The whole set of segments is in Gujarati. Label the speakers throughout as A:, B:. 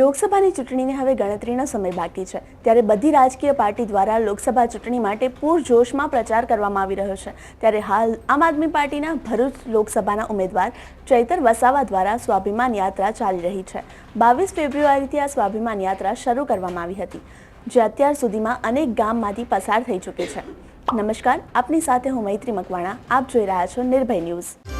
A: લોકસભાની ચૂંટણીને હવે ગણતરીનો સમય બાકી છે. ત્યારે બધી રાજકીય પાર્ટી દ્વારા લોકસભા ચૂંટણી માટે પૂરજોશમાં પ્રચાર કરવામાં આવી રહ્યો છે. ત્યારે હાલ આમ આદમી પાર્ટીના ભરૂચ લોકસભાના ઉમેદવાર ચૈતર વસાવા દ્વારા સ્વાભિમાન યાત્રા ચાલી રહી છે. બાવીસ ફેબ્રુઆરીથી આ સ્વાભિમાન યાત્રા શરૂ કરવામાં આવી હતી, જે અત્યાર સુધીમાં અનેક ગામમાંથી પસાર થઈ ચૂકી છે. નમસ્કાર, આપની સાથે હું મૈત્રી મકવાણા. આપ જોઈ રહ્યા છો નિર્ભય ન્યૂઝ.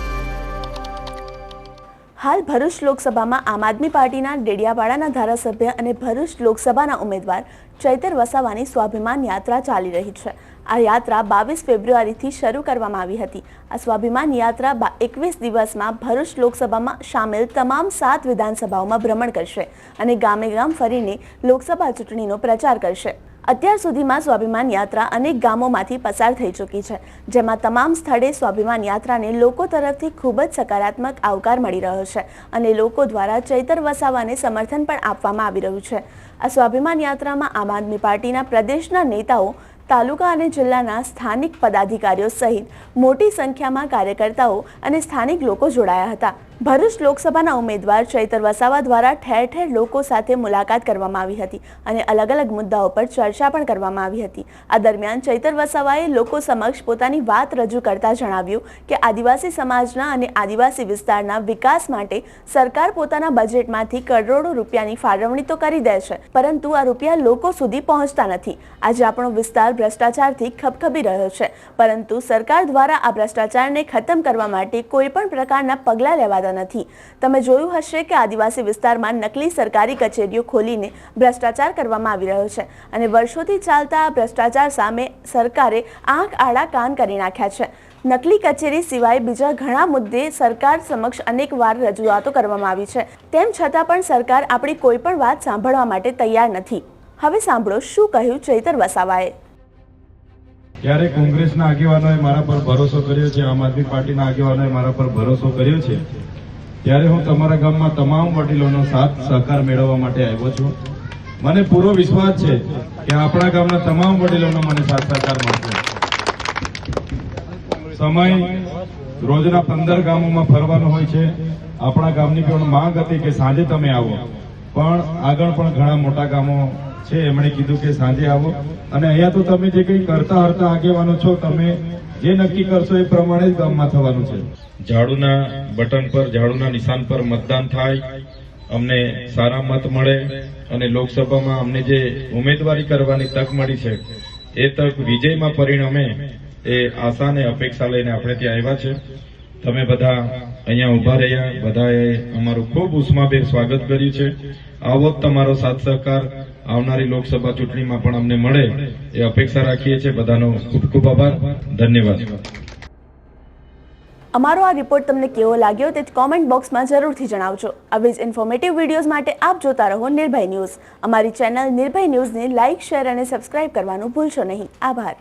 A: હાલ ભરૂચ લોકસભામાં આમ આદમી પાર્ટીના ડેડિયાપાડાના ધારાસભ્ય અને ભરૂચ લોકસભાના ઉમેદવાર ચૈતર વસાવાની સ્વાભિમાન યાત્રા ચાલી રહી છે. આ યાત્રા બાવીસ ફેબ્રુઆરીથી શરૂ કરવામાં આવી હતી. આ સ્વાભિમાન યાત્રા એકવીસ દિવસમાં ભરૂચ લોકસભામાં સામેલ તમામ સાત વિધાનસભાઓમાં ભ્રમણ કરશે અને ગામે ગામ ફરીને લોકસભા ચૂંટણીનો પ્રચાર કરશે. અત્યાર સુધીમાં સ્વાભિમાન યાત્રા અનેક ગામોમાંથી પસાર થઈ ચૂકી છે, જેમાં તમામ સ્થળે સ્વાભિમાન યાત્રાને લોકો તરફથી ખૂબ જ સકારાત્મક આવકાર મળી રહ્યો છે અને લોકો દ્વારા ચૈતર વસાવાને સમર્થન પણ આપવામાં આવી રહ્યું છે. આ સ્વાભિમાન યાત્રામાં આમ આદમી પાર્ટીના પ્રદેશના નેતાઓ, તાલુકા અને જિલ્લાના સ્થાનિક પદાધિકારીઓ સહિત મોટી સંખ્યામાં કાર્યકર્તાઓ અને સ્થાનિક લોકો જોડાયા હતા. ભરૂચ લોકસભાના ઉમેદવાર ચૈતર વસાવા દ્વારા ઠેર ઠેર લોકો સાથે મુલાકાત કરવામાં આવી હતી અને અલગ અલગ મુદ્દાઓ પર ચર્ચા પણ કરવામાં આવી હતી. આ દરમિયાન ચૈતર વસાવાએ લોકો સમક્ષ પોતાની વાત રજૂ કરતા જણાવ્યું કે આદિવાસી સમાજના અને આદિવાસી વિસ્તારના વિકાસ માટે સરકાર પોતાના બજેટમાંથી કરોડો રૂપિયાની ફાળવણી તો કરી દે છે, પરંતુ આ રૂપિયા લોકો સુધી પહોંચતા નથી. આજે આપણો વિસ્તાર ભ્રષ્ટાચારથી ખપખપી રહ્યો છે, પરંતુ સરકાર દ્વારા આ ભ્રષ્ટાચારને ખતમ કરવા માટે કોઈ પણ પ્રકારના પગલાં લેવાતા નથી. તમે જોયું હશે કે આદિવાસી વિસ્તારમાં નકલી સરકારી કચેરીઓ ખોલીને ભ્રષ્ટાચાર કરવામાં આવી રહ્યો છે અને વર્ષોથી ચાલતા ભ્રષ્ટાચાર સામે સરકારે આંખ આડા કાન કરી નાખ્યા છે. નકલી કચેરી સિવાય બીજા ઘણા મુદ્દે સરકાર સમક્ષ અનેક વાર રજૂઆતો કરવામાં આવી છે. તેમ છતાં પણ સરકાર આપણી કોઈ પણ વાત સાંભળવા માટે તૈયાર નથી. હવે સાંભળો શું કહ્યું ચૈતર વસાવાએ.
B: ત્યારે કોંગ્રેસના આગેવાનોએ મારા પર ભરોસો કર્યો છે, આમ આદમી પાર્ટીના આગેવાનોએ મારા પર ભરોસો કર્યો છે. ત્યારે હું તમારા ગામમાં તમામ વડીલોનો સાથ સહકાર મેળવવા માટે આવ્યો છું. મને પૂરો વિશ્વાસ છે કે આપણા ગામના તમામ વડીલોનો મને સાથ સહકાર મળશે. સમય રોજના પંદર ગામોમાં ફરવાનો હોય છે. આપણા ગામની પણ માંગ હતી કે સાંજે તમે આવો. પણ આગળ પણ ઘણા મોટા ગામો છે. એમણે કીધું કે સાંજે આવો. અને અહીંયા તો તમે જે કંઈ કરતા હરતા આગેવાનો છો, તમે જે નક્કી કરશો એ પ્રમાણે જ ગામમાં થવાનું છે. ઝાડુના બટન પર, ઝાડુના નિશાન પર મતદાન થાય, અમને સારા મત મળે અને લોકસભામાં અમને જે ઉમેદવારી કરવાની તક મળી છે, એ તક વિજયમાં પરિણમે એ આશા અને અપેક્ષા લઈને આપણે ત્યાં આવ્યા છે. તમે બધા અહીંયા ઊભા રહ્યા, બધાએ અમારું ખૂબ ઉષ્માભેર સ્વાગત કર્યું છે. આવો તમારો સાથ સહકાર આવનારી લોકસભા ચૂંટણીમાં પણ અમને મળે એ અપેક્ષા રાખીએ છીએ. બધાનો ખૂબ ખૂબ આભાર. ધન્યવાદ.
A: અમારો આ રિપોર્ટ તમને કેવો લાગ્યો તે કોમેન્ટ બોક્સમાં જરૂરથી જણાવજો. આવી જ ઇન્ફોર્મેટિવ વિડીયોઝ માટે આપ જોતા રહો નિર્ભય ન્યૂઝ. અમારી ચેનલ નિર્ભય ન્યૂઝને લાઇક શેર અને સબસ્ક્રાઇબ કરવાનું ભૂલશો નહીં. આભાર.